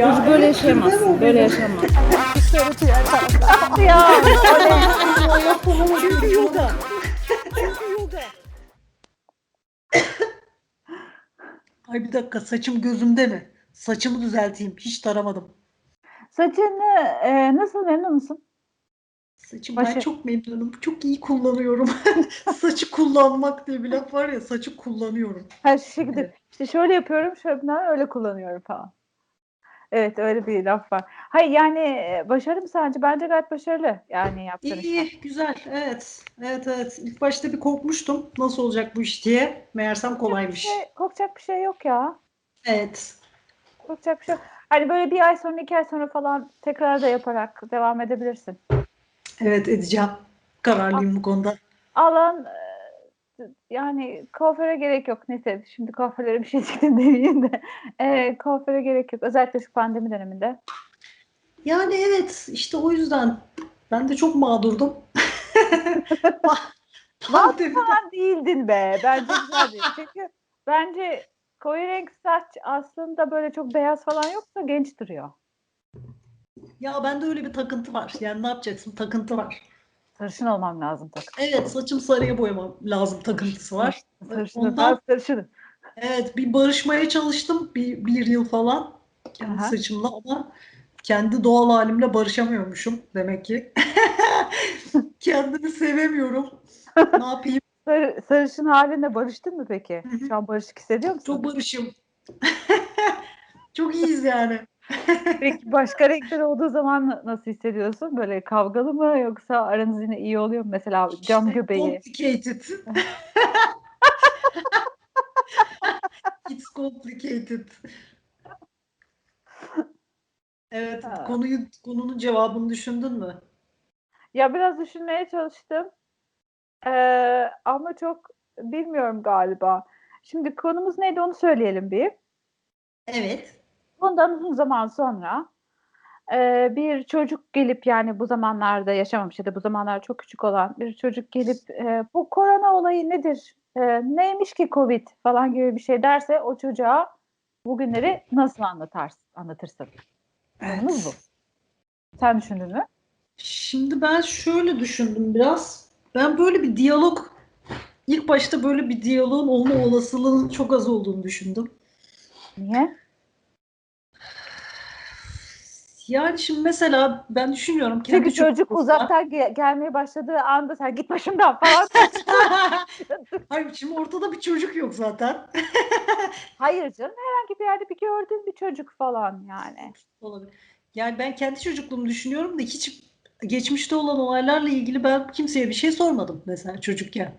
ya. Biz böyle o Böyle yaşamaz. ya Çünkü yoga. Çünkü yoga. Ay bir dakika saçım gözümde mi? Saçımı düzelteyim. Hiç taramadım. saçını e, nasıl memnun musun? Saçım ben Başı- çok memnunum. Çok iyi kullanıyorum. Saçı kullanmak diye bir laf var ya saçı kullanıyorum. Her şu şekilde Evet. işte şöyle yapıyorum, şöyle falan, öyle kullanıyorum falan. Evet öyle bir laf var. Hayır yani e, başarılı mı sence? Bence gayet başarılı yani yaptığın İyi, iş. iyi, güzel. Evet. Evet, evet. İlk başta bir korkmuştum. Nasıl olacak bu iş diye. Meğersem kolaymış. Şey, korkacak bir şey yok ya. Evet. Korkacak bir şey yok. Hani böyle bir ay sonra iki ay sonra falan tekrar da yaparak devam edebilirsin. Evet edeceğim. Kararlıyım bu konuda. Alan e, yani kuaföre gerek yok. Neyse şimdi kuaförlere bir şey çıktı demeyeyim de. E, kuaföre gerek yok. Özellikle şu pandemi döneminde. Yani evet işte o yüzden ben de çok mağdurdum. Pandemide. Sen değildin be. Bence güzeldi. Çünkü bence koyu renk saç aslında böyle çok beyaz falan yoksa genç duruyor. Ya bende öyle bir takıntı var. Yani ne yapacaksın? Takıntı var. Sarışın olmam lazım takım. Evet saçım sarıya boyamam lazım takıntısı var. Sarışın. Ondan- Ben sarışınım. Evet bir barışmaya çalıştım bir, bir yıl falan kendi Aha. saçımla ama kendi doğal halimle barışamıyormuşum demek ki. Kendimi sevemiyorum. Ne yapayım? Sarı, sarışın haline barıştın mı peki? Şu an barışık hissediyor musun? Çok barışım. Çok iyiyiz yani. Peki başka renkler olduğu zaman na- nasıl hissediyorsun? Böyle kavgalı mı yoksa aranız yine iyi oluyor mu? Mesela cam İşte göbeği. Complicated. It's complicated. Evet, Ha. konuyu konunun cevabını düşündün mü? Ya biraz düşünmeye çalıştım. Ee, ama çok bilmiyorum galiba. Şimdi konumuz neydi onu söyleyelim bir. Evet. Bundan uzun zaman sonra e, bir çocuk gelip yani bu zamanlarda yaşamamış ya da bu zamanlar çok küçük olan bir çocuk gelip e, bu korona olayı nedir? E, neymiş ki Covid falan gibi bir şey derse o çocuğa bugünleri nasıl anlatarsın, anlatırsın? Konumuz bu. Sen düşündün mü? Şimdi ben şöyle düşündüm biraz. Ben böyle bir diyalog, ilk başta böyle bir diyaloğun olma olasılığının çok az olduğunu düşündüm. Niye? Yani şimdi mesela ben düşünüyorum Çünkü kendi çocuk çocukluğumda- uzaktan ge- gelmeye başladığı anda sen git başımdan falan. Hayır şimdi ortada bir çocuk yok zaten. Hayır canım herhangi bir yerde bir gördüğün bir çocuk falan yani. Olabilir. Yani ben kendi çocukluğumu düşünüyorum da hiç geçmişte olan olaylarla ilgili ben kimseye bir şey sormadım mesela çocukken.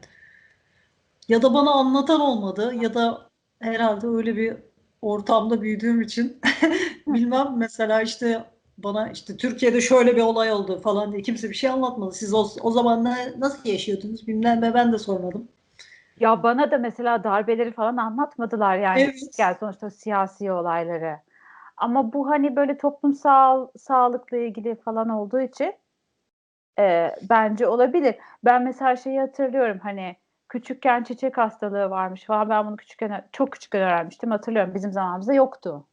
Ya da bana anlatan olmadı ya da herhalde öyle bir ortamda büyüdüğüm için bilmem mesela işte bana işte Türkiye'de şöyle bir olay oldu falan diye kimse bir şey anlatmadı. Siz o, o zaman nasıl yaşıyordunuz bilmem ne ben de sormadım. Ya bana da mesela darbeleri falan anlatmadılar yani. Evet. Yani sonuçta siyasi olayları. Ama bu hani böyle toplumsal sağlıkla ilgili falan olduğu için e, bence olabilir. Ben mesela şeyi hatırlıyorum hani küçükken çiçek hastalığı varmış falan ben bunu küçükken çok küçükken öğrenmiştim hatırlıyorum bizim zamanımızda yoktu.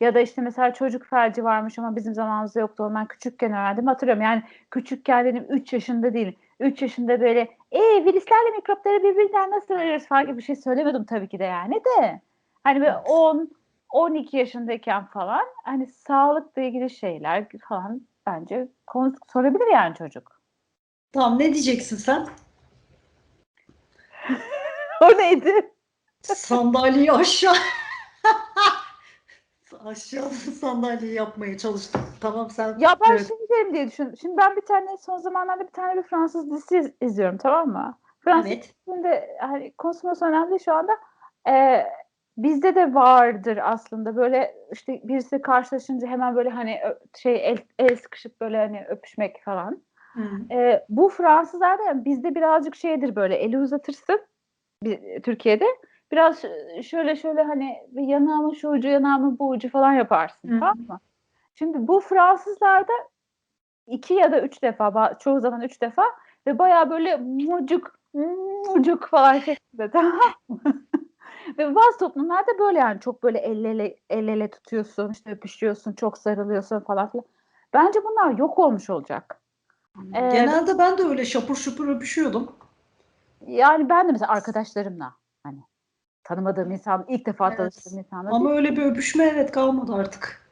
Ya da işte mesela çocuk felci varmış ama bizim zamanımızda yoktu. Onu ben küçükken öğrendim hatırlıyorum. Yani küçükken dedim 3 yaşında değilim. 3 yaşında böyle e virüslerle mikropları birbirinden nasıl ayırırız falan gibi bir şey söylemedim tabii ki de yani de. Hani böyle 10 12 yaşındayken falan hani sağlıkla ilgili şeyler falan bence konu sorabilir yani çocuk. Tamam ne diyeceksin sen? o neydi? Sandalyeyi aşağı aşağı sandalyeyi yapmaya çalıştım. Tamam sen Ya ben evet. şey derim diye düşündüm. Şimdi ben bir tane son zamanlarda bir tane bir Fransız dizisi iz- izliyorum tamam mı? Fransız Evet. Şimdi hani konuşması önemli şu anda. Ee, bizde de vardır aslında böyle işte birisi karşılaşınca hemen böyle hani şey el, el sıkışıp böyle hani öpüşmek falan. Hı. Ee, bu Fransızlarda bizde birazcık şeydir böyle eli uzatırsın bir, Türkiye'de biraz şöyle şöyle hani yanağımın şu ucu yanağımın bu ucu falan yaparsın Hı. tamam mı? Şimdi bu Fransızlarda iki ya da üç defa çoğu zaman üç defa ve baya böyle mucuk mucuk falan şeklinde tamam mı? Ve bazı toplumlarda böyle yani çok böyle el ele, el ele tutuyorsun, işte öpüşüyorsun, çok sarılıyorsun falan filan. Bence bunlar yok olmuş olacak. Ee, Genelde ben de öyle şapur şupur öpüşüyordum. Yani ben de mesela arkadaşlarımla hani tanımadığım insan, ilk defa Evet. tanıştığım insanla Ama değil. öyle bir öpüşme evet kalmadı artık.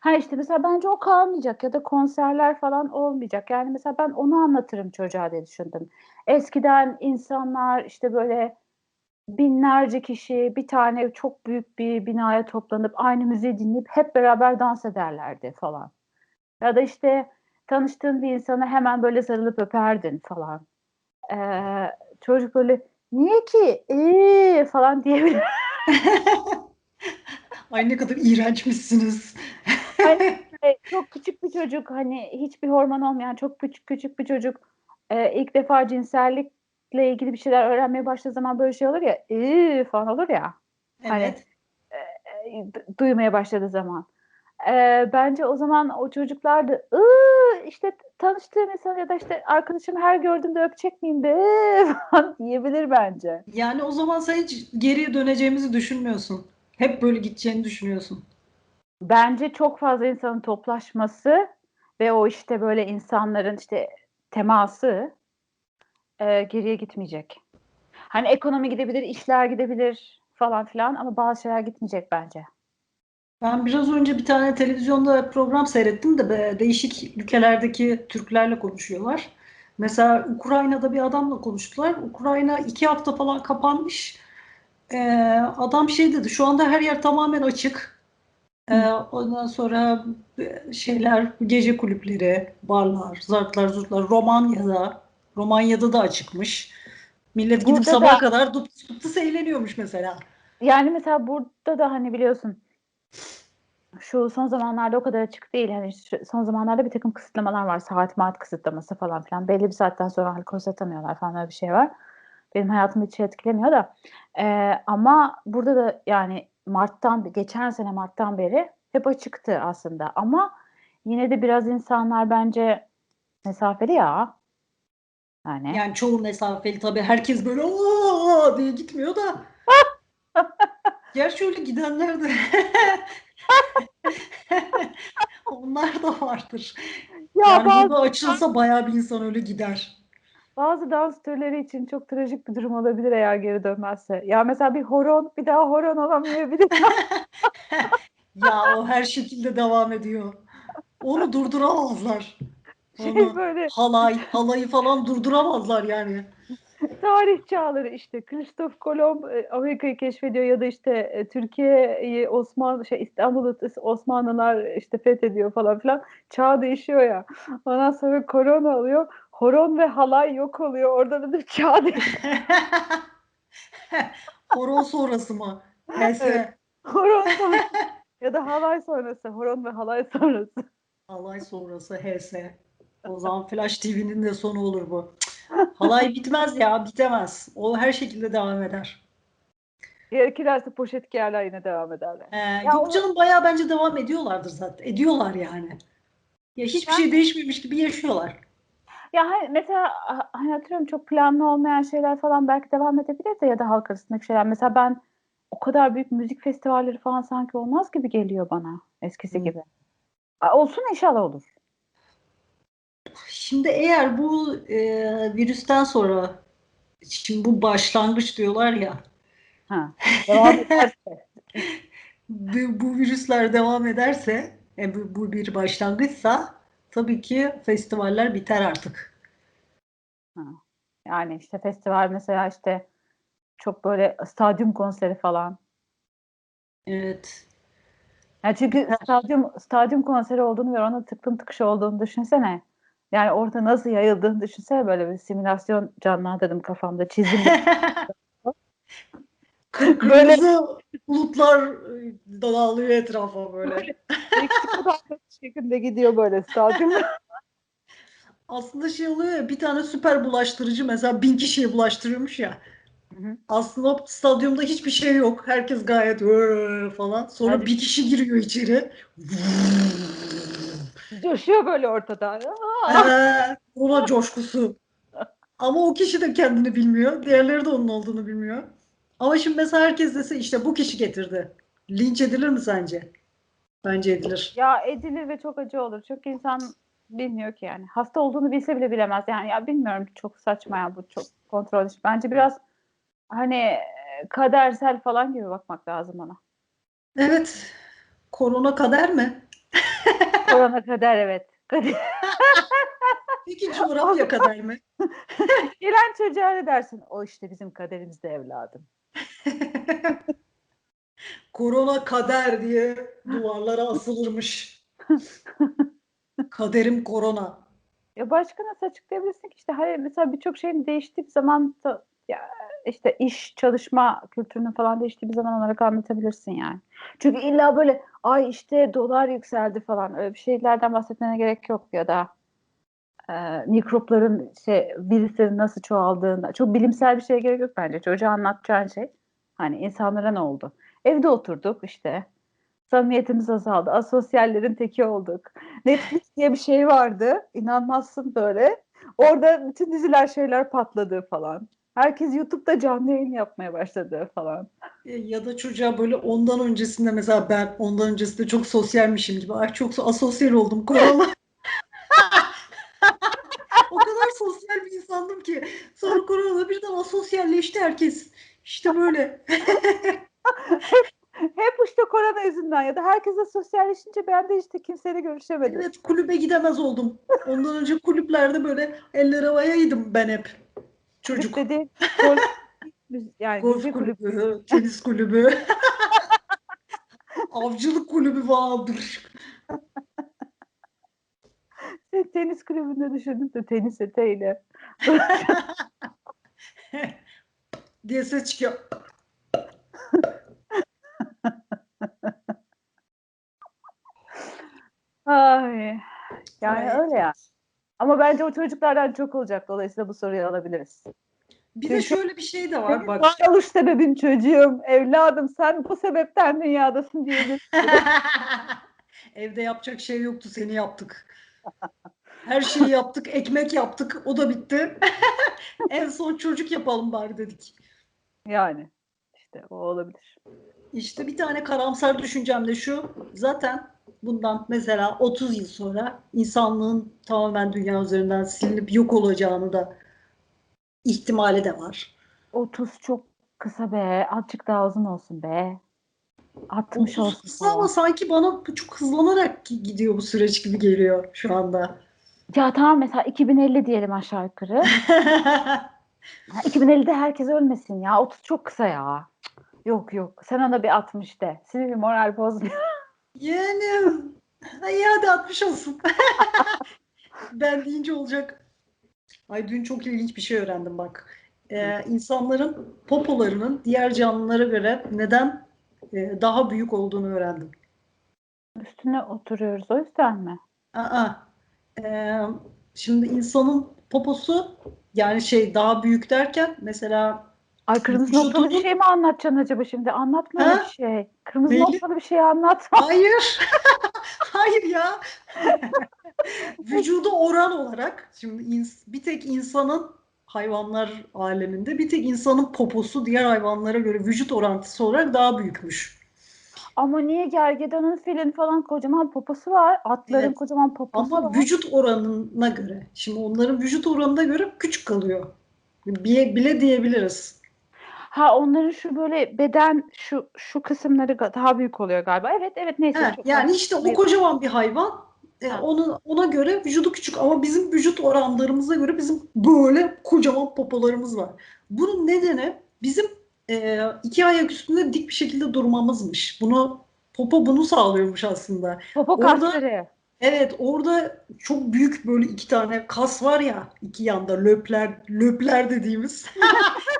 Ha işte mesela bence o kalmayacak ya da konserler falan olmayacak. Yani mesela ben onu anlatırım çocuğa diye düşündüm. Eskiden insanlar işte böyle binlerce kişi bir tane çok büyük bir binaya toplanıp aynı müziği dinleyip hep beraber dans ederlerdi falan. Ya da işte tanıştığın bir insana hemen böyle sarılıp öperdin falan. Ee, çocuk böyle niye ki ee, falan diyebilir. Ay ne kadar iğrençmişsiniz. Hani, e, çok küçük bir çocuk hani hiçbir hormon olmayan çok küçük küçük bir çocuk e, ilk defa cinsellikle ilgili bir şeyler öğrenmeye başladığı zaman böyle şey olur ya "Iı" falan olur ya Hani- Evet. e, du- duymaya başladığı zaman. E, bence o zaman o çocuklar da "Iı, işte tanıştığım insan ya da işte arkadaşım her gördüğümde öpecek miyim be falan diyebilir bence. Yani o zaman sen hiç geriye döneceğimizi düşünmüyorsun. Hep böyle gideceğini düşünüyorsun. Bence çok fazla insanın toplaşması ve o işte böyle insanların işte teması e, geriye gitmeyecek. Hani ekonomi gidebilir, işler gidebilir falan filan ama bazı şeyler gitmeyecek bence. Ben biraz önce bir tane televizyonda program seyrettim de değişik ülkelerdeki Türklerle konuşuyorlar. Mesela Ukrayna'da bir adamla konuştular. Ukrayna iki hafta falan kapanmış. Ee, adam şey dedi, şu anda her yer tamamen açık. Ee, ondan sonra e, şeyler, gece kulüpleri, barlar, zartlar, zurtlar, Romanya'da, Romanya'da da açıkmış. Millet gidip Burada sabaha da- kadar duptus duptus eğleniyormuş mesela. Yani mesela burada da hani biliyorsun şu son zamanlarda o kadar açık değil. Hani şu- son zamanlarda bir takım kısıtlamalar var. Saat maat kısıtlaması falan filan. Belli bir saatten sonra alkol satamıyorlar falan öyle bir şey var. Benim hayatımı hiç etkilemiyor da. Ee, ama burada da yani Mart'tan, geçen sene Mart'tan beri hep açıktı aslında. Ama yine de biraz insanlar bence mesafeli ya. Yani. Yani çoğu mesafeli tabii herkes böyle "Aa!" diye gitmiyor da. Gerçi öyle gidenler de onlar da vardır. ya Yani bazı, burada açılsa bayağı bir insan öyle gider. bazı dans türleri için çok trajik bir durum olabilir eğer geri dönmezse. Ya mesela bir horon bir daha horon olamayabilir. Ya o her şekilde devam ediyor. Onu durduramazlar. şey Onu böyle halay, halayı falan durduramazlar yani. tarih çağları işte Kristof Kolomb e, Amerika'yı keşfediyor ya da işte e, Türkiye'yi Osmanlı şey İstanbul'u Osmanlılar işte fethediyor falan filan. Çağ değişiyor ya. Ondan sonra korona alıyor. Horon ve halay yok oluyor. Orada da bir çağ değişiyor. Horon sonrası mı? Neyse. Evet. Horon sonrası ya da halay sonrası. Horon ve halay sonrası. Halay sonrası HS. O zaman Flash TV'nin de sonu olur bu. Halay bitmez ya, bitemez. O her şekilde devam eder. Gerekirse poşet giyerler yine devam ederler. Ee, Ya yok o- canım bayağı bence devam ediyorlardır zaten. Ediyorlar yani. Ya hiçbir Ya- şey değişmemiş gibi yaşıyorlar. Ya hani mesela ha- hani hatırlıyorum çok planlı olmayan şeyler falan belki devam edebilir de ya da halk arasındaki şeyler. Mesela ben o kadar büyük müzik festivalleri falan sanki olmaz gibi geliyor bana eskisi Hı. gibi. Olsun inşallah olur. Şimdi eğer bu e, virüsten sonra şimdi bu başlangıç diyorlar ya Ha. Devam ederse. bu, bu virüsler devam ederse e, bu, bu bir başlangıçsa tabii ki festivaller biter artık. Yani işte festival mesela işte çok böyle stadyum konseri falan. Evet. Yani çünkü stadyum stadyum konseri olduğunu ve onun tıklım tıkış olduğunu düşünsene. Yani orada nasıl yayıldığını düşünsene böyle bir simülasyon canlandırdım kafamda çizim. Kırmızı bulutlar e, dağılıyor etrafa böyle. Meksika dalgası şeklinde gidiyor böyle stadyum. Aslında şey oluyor ya bir tane süper bulaştırıcı mesela bin kişiye bulaştırıyormuş ya. Hı hı. Aslında stadyumda hiçbir şey yok. Herkes gayet falan. Sonra Hadi. bir kişi giriyor içeri. Coşuyor böyle ortada. Ee, ona coşkusu. Ama o kişi de kendini bilmiyor. Diğerleri de onun olduğunu bilmiyor. Ama şimdi mesela herkes dese işte bu kişi getirdi. Linç edilir mi sence? Bence edilir. Ya edilir ve çok acı olur. Çok insan bilmiyor ki yani. Hasta olduğunu bilse bile bilemez. Yani ya bilmiyorum çok saçma ya bu çok kontrol dışı. Bence biraz hani e, kadersel falan gibi bakmak lazım ona. Evet. Korona kader mi? Korona kader evet. Peki coğrafya kader mi? Gelen çocuğa ne dersin? O işte bizim kaderimizde evladım. Korona kader diye duvarlara asılırmış. Kaderim korona. Ya başka nasıl açıklayabilirsin ki işte hayır mesela birçok şeyin değiştiği zaman da ya işte iş, çalışma kültürünün falan değiştiği bir zaman olarak anlatabilirsin yani. Çünkü illa böyle ay işte dolar yükseldi falan öyle bir şeylerden bahsetmene gerek yok ya da e, mikropların şey virüslerin nasıl çoğaldığında çok bilimsel bir şeye gerek yok bence. Çocuğa anlatacağın şey hani insanlara ne oldu? Evde oturduk işte samimiyetimiz azaldı. Asosyallerin teki olduk. Netflix diye bir şey vardı. İnanmazsın böyle. Orada bütün diziler şeyler patladı falan. Herkes YouTube'da canlı yayın yapmaya başladı falan. E, Ya da çocuğa böyle ondan öncesinde mesela ben ondan öncesinde çok sosyalmişim gibi. Ay çok so- asosyal oldum. Korona. O kadar sosyal bir insandım ki. Sonra korona birden asosyalleşti herkes. İşte böyle. Hep işte korona yüzünden ya da herkese sosyalleşince ben de işte kimseyle görüşemedim. Evet kulübe gidemez oldum. Ondan önce kulüplerde böyle eller havayaydım ben hep. Çocuk. Dediğin golf, yani Golf kulübü. kulübü, tenis kulübü. Avcılık kulübü vardır. Tenis kulübünde düşündüm de tenis eteğiyle. diye ses çıkıyor. Ay. Yani öyle ya. Ama bence o çocuklardan çok olacak. Dolayısıyla bu soruyu alabiliriz. Bir de şöyle bir şey de var bak. Varoluş sebebin çocuğum, evladım sen bu sebepten dünyadasın diyebiliriz. Evde yapacak şey yoktu seni yaptık. Her şeyi yaptık, ekmek yaptık, o da bitti. en son çocuk yapalım bari dedik. Yani işte o olabilir. İşte bir tane karamsar düşüncem de şu. Zaten bundan mesela 30 yıl sonra insanlığın tamamen dünya üzerinden silinip yok olacağını da ihtimali de var. 30 çok kısa be. Azıcık daha uzun olsun be. 60 30 olsun kısa ama sanki bana çok hızlanarak gidiyor bu süreç gibi geliyor şu anda. Ya tamam mesela 2050 diyelim aşağı yukarı. Ha, 2050'de herkes ölmesin ya. 30 çok kısa ya. Yok yok. Sen ona bir 60 de. Seni bir moral bozma. Yani ay hadi 60 olsun. Ben deyince olacak. Ay dün çok ilginç bir şey öğrendim bak. Ee, insanların popolarının diğer canlılara göre neden e, daha büyük olduğunu öğrendim. Üstüne oturuyoruz o yüzden mi? Aa, ee, şimdi insanın poposu yani şey daha büyük derken mesela Ay kırmızı noktalı bir şey mi anlatacaksın acaba şimdi? Anlatma Ha? bir şey. Kırmızı Neyli? noktalı bir şey anlatma. hayır hayır ya vücuda oran olarak şimdi bir tek insanın hayvanlar aleminde bir tek insanın poposu diğer hayvanlara göre vücut orantısı olarak daha büyükmüş. Ama niye gergedanın filin falan kocaman poposu var. Atların Evet. kocaman poposu Ama var. vücut oranına göre. Şimdi onların vücut oranına göre küçük kalıyor. Bile, bile diyebiliriz. Ha onların şu böyle beden şu şu kısımları daha büyük oluyor galiba. Evet evet neyse. He, çok yani işte o Evet. kocaman bir hayvan. E, onun ona göre vücudu küçük ama bizim vücut oranlarımıza göre bizim böyle kocaman popolarımız var. Bunun nedeni bizim e, iki ayak üstünde dik bir şekilde durmamızmış. Bunu popo bunu sağlıyormuş aslında. Popo kasları. Evet orada çok büyük böyle iki tane kas var ya iki yanda löpler löpler dediğimiz.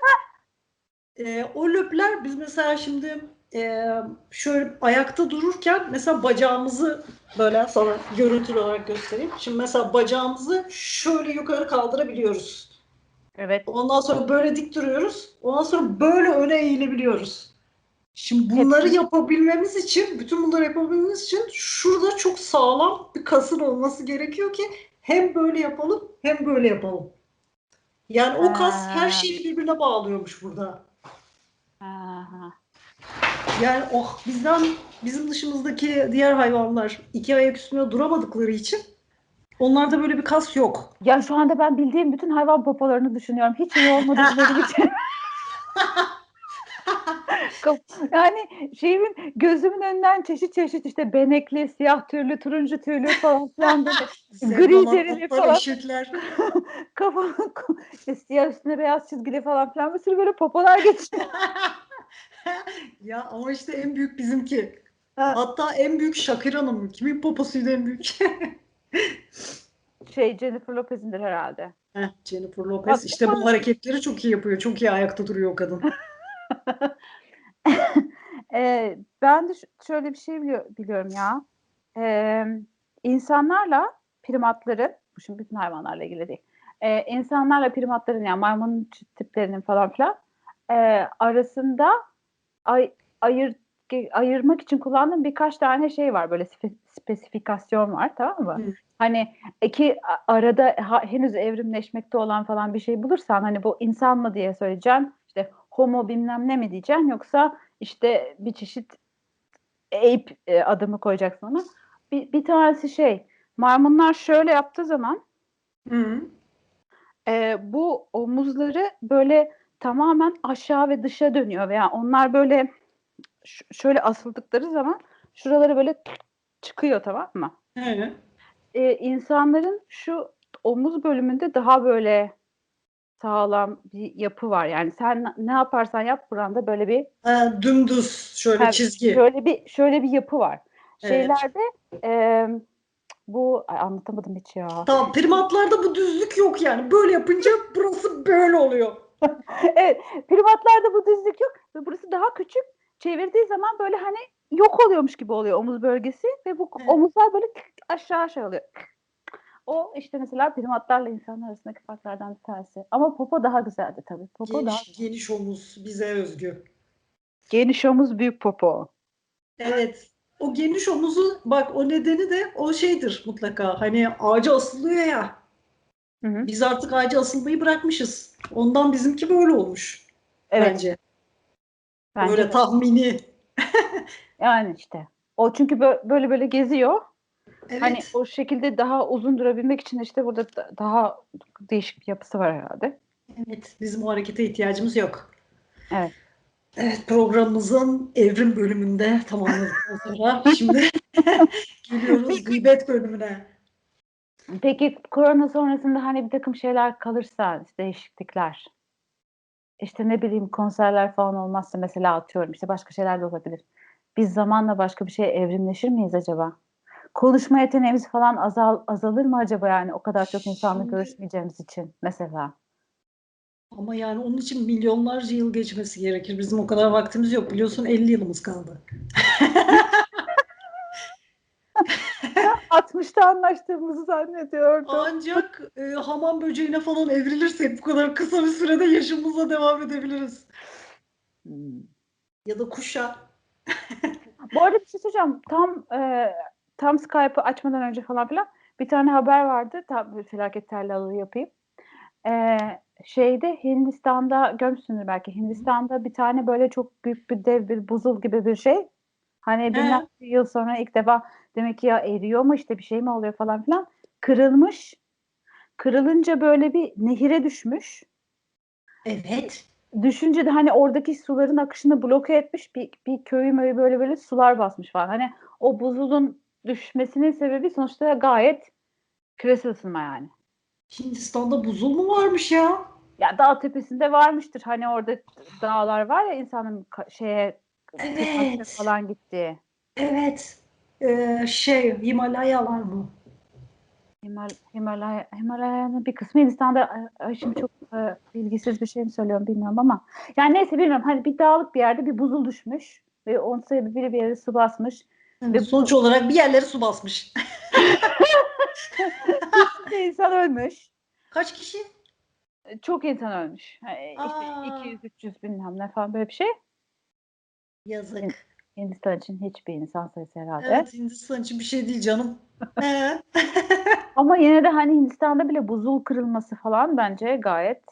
E, o löpler biz mesela şimdi e, şöyle ayakta dururken mesela bacağımızı böyle sana görüntülü olarak göstereyim. Şimdi mesela bacağımızı şöyle yukarı kaldırabiliyoruz. Evet. Ondan sonra böyle dik duruyoruz. Ondan sonra böyle öne eğilebiliyoruz. Şimdi bunları Hepsi- yapabilmemiz için, bütün bunları yapabilmemiz için şurada çok sağlam bir kasın olması gerekiyor ki hem böyle yapalım hem böyle yapalım. Yani o kas her şeyi birbirine bağlıyormuş burada. Ha. Yani oh bizden bizim dışımızdaki diğer hayvanlar iki ayak üstünde duramadıkları için onlarda böyle bir kas yok. Ya şu anda ben bildiğim bütün hayvan popolarını düşünüyorum. Hiç iyi olmadıkları için. Kaf- yani şeyimin gözümün önünden çeşit çeşit işte benekli, siyah tüylü, turuncu tüylü falan filan böyle Gri derili falan. kafanın işte siyah üstüne beyaz çizgili falan filan bir sürü böyle popolar geçiyor. ya ama işte en büyük bizimki. Ha. Hatta en büyük Shakira Hanım. Kimin poposuydu en büyük? Şey Jennifer Lopez'indir herhalde. Heh, Jennifer Lopez. Bak, İşte bu hareketleri çok iyi yapıyor. Çok iyi ayakta duruyor o kadın. Ee, ben de şöyle bir şey bili- biliyorum ya. Ee, insanlarla primatların, bu şimdi bütün hayvanlarla ilgili değil. Ee, insanlarla primatların yani maymun tiplerinin falan filan e, arasında ay, ayır, ge- ayırmak için kullandığım birkaç tane şey var. Böyle spe- spesifikasyon var tamam mı? Hı. Hani iki arada ha- henüz evrimleşmekte olan falan bir şey bulursan hani bu insan mı diye söyleyeceksin. Homo bilmem ne mi diyeceksin yoksa işte bir çeşit ape e, adımı koyacaksın ona. Bir, bir tanesi şey maymunlar şöyle yaptığı zaman Hı. e, bu omuzları böyle tamamen aşağı ve dışa dönüyor veya onlar böyle şöyle asıldıkları zaman şuraları böyle çıkıyor tamam mı? He. E, insanların şu omuz bölümünde daha böyle sağlam bir yapı var. Yani sen ne yaparsan yap buranda böyle bir Ha, dümdüz şöyle Ha, çizgi. Şöyle bir şöyle bir yapı var. Evet. Şeylerde e, bu ay, anlatamadım hiç ya. Tamam primatlarda bu düzlük yok yani. Böyle yapınca burası böyle oluyor. evet, primatlarda bu düzlük yok ve burası daha küçük. Çevirdiği zaman böyle hani yok oluyormuş gibi oluyor omuz bölgesi ve bu Evet. omuzlar böyle aşağı aşağı oluyor. O işte mesela primatlarla insanlar arasındaki farklardan bir tanesi. Ama popo daha güzeldi tabii. Popo daha Geniş, geniş omuz bize özgü. geniş omuz büyük popo. Evet. O geniş omuzu bak o nedeni de o şeydir mutlaka. Hani ağaca asılıyor ya. Hı hı. Biz artık ağaca asılmayı bırakmışız. Ondan bizimki böyle olmuş Evet. bence. bence Böyle de. tahmini. Yani işte. O çünkü bö- böyle böyle geziyor. Evet. Hani o şekilde daha uzun durabilmek için işte burada da- daha değişik bir yapısı var herhalde. Evet. Bizim o harekete ihtiyacımız yok. Evet. Evet programımızın evrim bölümünde tamamladıktan sonra şimdi geliyoruz gıybet bölümüne. Peki korona sonrasında hani bir takım şeyler kalırsa işte değişiklikler işte ne bileyim konserler falan olmazsa mesela atıyorum işte başka şeyler de olabilir. Biz zamanla başka bir şeye evrimleşir miyiz acaba? Konuşma yeteneğimiz falan azal, azalır mı acaba yani o kadar çok insanla Şimdi- görüşmeyeceğimiz için mesela? Ama yani onun için milyonlarca yıl geçmesi gerekir. Bizim o kadar vaktimiz yok. Biliyorsun 50 yılımız kaldı. 60'ta anlaştığımızı zannediyordum. Ancak e, hamam böceğine falan evrilirsek bu kadar kısa bir sürede yaşamımıza devam edebiliriz. Hmm. Ya da kuşa. Bu arada bir şey söyleyeceğim. Tam e, tam Skype'ı açmadan önce falan filan bir tane haber vardı. Tam felaket tellalığı yapayım. E, şeyde Hindistan'da görmüşsündür belki. Hindistan'da bir tane böyle çok büyük bir dev bir buzul gibi bir şey. Hani binlerce yıl sonra ilk defa demek ki ya eriyor mu işte bir şey mi oluyor falan filan. Kırılmış. Kırılınca böyle bir nehire düşmüş. Evet. düşünce de hani oradaki suların akışını bloke etmiş bir, bir köyü möğü böyle böyle sular basmış falan. Hani o buzulun düşmesinin sebebi sonuçta gayet küresel ısınma yani. Hindistan'da buzul mu varmış ya? Ya dağ tepesinde varmıştır. Hani orada dağlar var ya insanın şeye Evet. falan gittiği. Evet. Ee, şey Himalayalar mı? Himal Himalaya Himalaya'nın bir kısmı Hindistan'da ay şimdi çok e, bilgisiz bir şey mi söylüyorum bilmiyorum ama yani neyse bilmiyorum hani bir dağlık bir yerde bir buzul düşmüş ve onun sebebiyle bir yere su basmış. Evet, Ve bu- sonuç olarak bir yerleri su basmış. Sürü insan ölmüş. Kaç kişi? Çok insan ölmüş. Yani Aa. işte 200-300 bilmem ne falan böyle bir şey. Yazık. Hindistan için hiçbir insan sayısı herhalde. Evet Hindistan için bir şey değil canım. Ama yine de hani Hindistan'da bile buzul kırılması falan bence gayet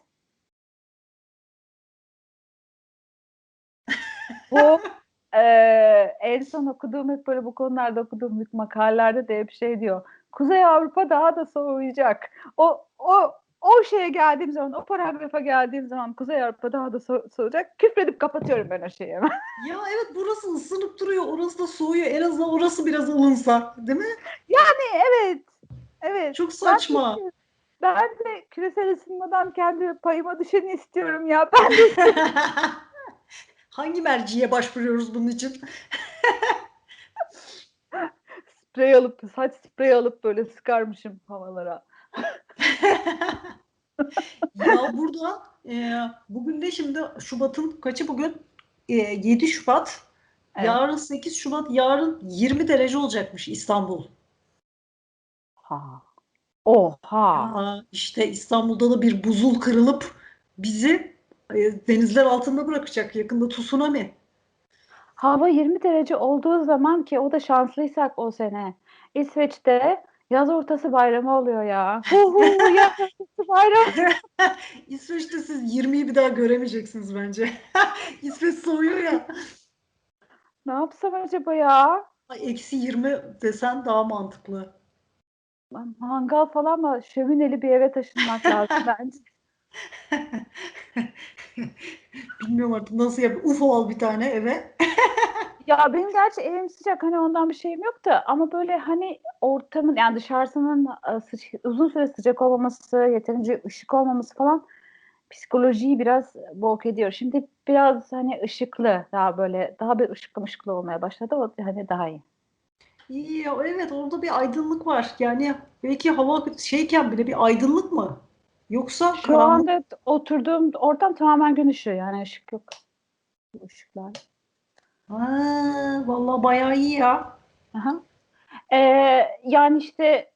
Eee, en son okuduğum hep böyle bu konularda okuduğum büyük makalelerde de hep şey diyor. Kuzey Avrupa daha da soğuyacak. O o o şeye geldiğim zaman, o paragrafa geldiğim zaman Kuzey Avrupa daha da so- soğuyacak. Küfredip kapatıyorum ben o şeyi hemen. Ya evet burası ısınıp duruyor. Orası da soğuyor. En azından orası biraz ılınsa. Değil mi? Evet. Evet. Çok Ben saçma. de, ben de küresel ısınmadan kendi payıma düşeni istiyorum ya. Ben de Hangi merciye başvuruyoruz bunun için? sprey alıp, saç sprey alıp böyle sıkarmışım havalara. Ya burada e, bugün de şimdi Şubat'ın kaçı bugün? E, 7 Şubat. Evet. Yarın 8 Şubat. Yarın 20 derece olacakmış İstanbul. Ha. Oha. Aa, işte İstanbul'da da bir buzul kırılıp bizi denizler altında bırakacak. Yakında tsunami. Hava 20 derece olduğu zaman ki o da şanslıysak o sene. İsveç'te yaz ortası bayramı oluyor ya. Hu hu yaz ortası bayramı. İsveç'te siz 20'yi bir daha göremeyeceksiniz bence. İsveç soğuyor ya. Ne yapsam acaba ya? Eksi 20 desen daha mantıklı. Mangal falan mı? Şömineli bir eve taşınmak lazım bence. Bilmiyorum artık nasıl yap. UFO al bir tane eve. Ya benim gerçi evim sıcak hani ondan bir şeyim yok da ama böyle hani ortamın yani dışarısının e, uzun süre sıcak olmaması, yeterince ışık olmaması falan psikolojiyi biraz bok ediyor. Şimdi biraz hani ışıklı daha böyle daha bir ışıklı ışıklı olmaya başladı o hani daha iyi. İyi ya, evet orada bir aydınlık var. Yani belki hava şeyken bile bir aydınlık mı? Yoksa Şu karanlık. anda oturduğum ortam tamamen gün ışığı yani ışık yok. Işıklar. Ha, vallahi bayağı iyi ya. Aha. Ee, yani işte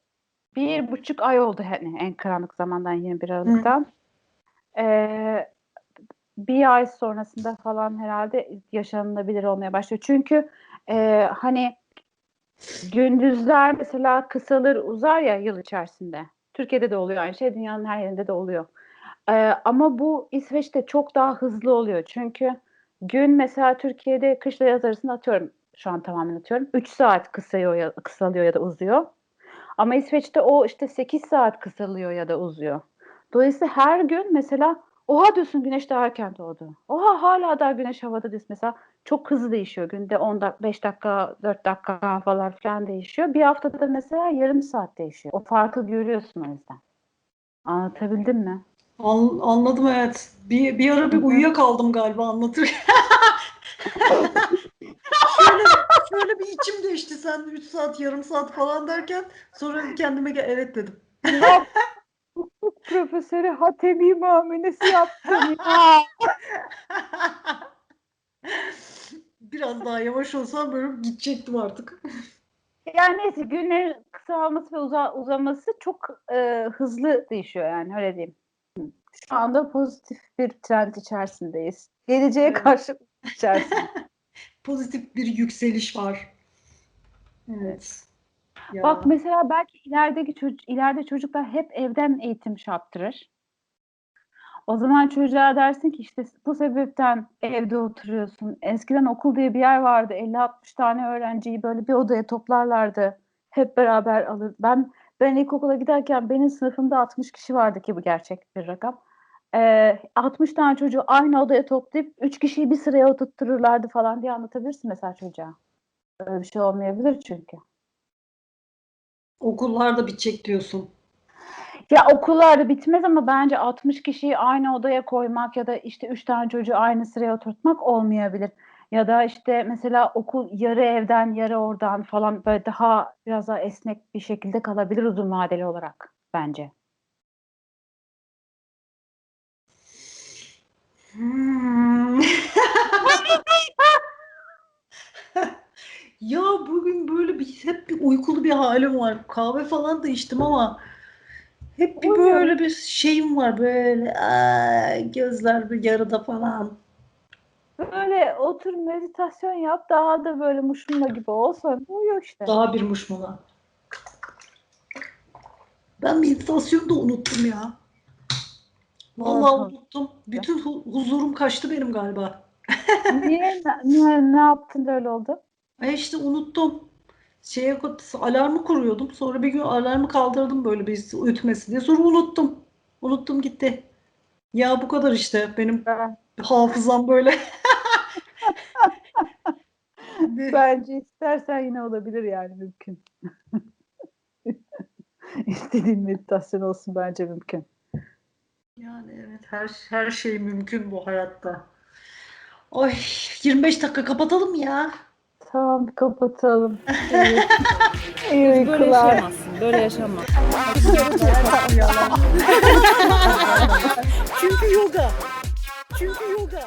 bir buçuk ay oldu hani en karanlık zamandan 21 Aralık'tan. Ee, bir ay sonrasında falan herhalde yaşanılabilir olmaya başlıyor. Çünkü e, hani gündüzler mesela kısalır uzar ya yıl içerisinde. Türkiye'de de oluyor aynı şey, dünyanın her yerinde de oluyor. Ee, ama bu İsveç'te çok daha hızlı oluyor. Çünkü gün mesela Türkiye'de kışla yaz arasında atıyorum şu an tamamen atıyorum. 3 saat kısalıyor ya, kısalıyor ya da uzuyor. Ama İsveç'te o işte 8 saat kısalıyor ya da uzuyor. Dolayısıyla her gün mesela oha diyorsun güneş daha erken doğdu. Oha hala daha güneş havada diyorsun. Mesela çok hızlı değişiyor. Günde 10 dakika, 5 dakika, 4 dakika falan falan değişiyor. Bir haftada mesela yarım saat değişiyor. O farkı görüyorsun o yüzden. Anlatabildim mi? An- anladım evet. Bir, bir ara bir uyuyakaldım galiba anlatırken. şöyle, şöyle bir içim değişti sen 3 saat yarım saat falan derken sonra kendime gel evet dedim. Hukuk profesörü Hatemi muamelesi yaptın ya. Biraz daha yavaş olsam böyle gidecektim artık. Yani neyse günlerin kısalması ve uza- uzaması çok e, hızlı değişiyor yani öyle diyeyim. Şu anda pozitif bir trend içerisindeyiz. Geleceğe karşı içerisinde. Pozitif bir yükseliş var. Evet. Ya. Bak mesela belki ilerideki çocuk, ileride çocuklar hep evden eğitim yaptırır. O zaman çocuğa dersin ki işte bu sebepten evde oturuyorsun. Eskiden okul diye bir yer vardı. 50-60 tane öğrenciyi böyle bir odaya toplarlardı. Hep beraber alır. Ben ben ilkokula giderken benim sınıfımda 60 kişi vardı ki bu gerçek bir rakam. Ee, 60 tane çocuğu aynı odaya toplayıp 3 kişiyi bir sıraya oturttururlardı falan diye anlatabilirsin mesela çocuğa. Öyle bir şey olmayabilir çünkü. Okullarda bitecek diyorsun. Ya okullarda bitmez ama bence 60 kişiyi aynı odaya koymak ya da işte 3 tane çocuğu aynı sıraya oturtmak olmayabilir. Ya da işte mesela okul yarı evden yarı oradan falan böyle daha biraz daha esnek bir şekilde kalabilir uzun vadeli olarak bence. Hmm. Ya bugün böyle bir hep bir uykulu bir halim var. Kahve falan da içtim ama hep bir böyle bir şeyim var böyle aa, gözler bir yarıda falan. Böyle otur meditasyon yap daha da böyle muşmula gibi olsa uyuyor işte. Daha bir muşmula. Ben meditasyonu da unuttum ya. Vallahi Evet. unuttum. Bütün hu- huzurum kaçtı benim galiba. Niye? Ne, ne yaptın da öyle oldu? Ay işte unuttum. Şeye alarmı kuruyordum. Sonra bir gün alarmı kaldırdım böyle bir ötmesi diye. Sonra unuttum. Unuttum gitti. Ya bu kadar işte benim Ben, hafızam böyle. Bence istersen yine olabilir yani mümkün. İstediğin meditasyon olsun bence mümkün. Yani evet her her şey mümkün bu hayatta. Oy 25 dakika kapatalım ya. Tamam kapatalım. İyi, iyi Böyle uykular. yaşayamazsın. Böyle yaşamaz. Çünkü yoga. Çünkü yoga.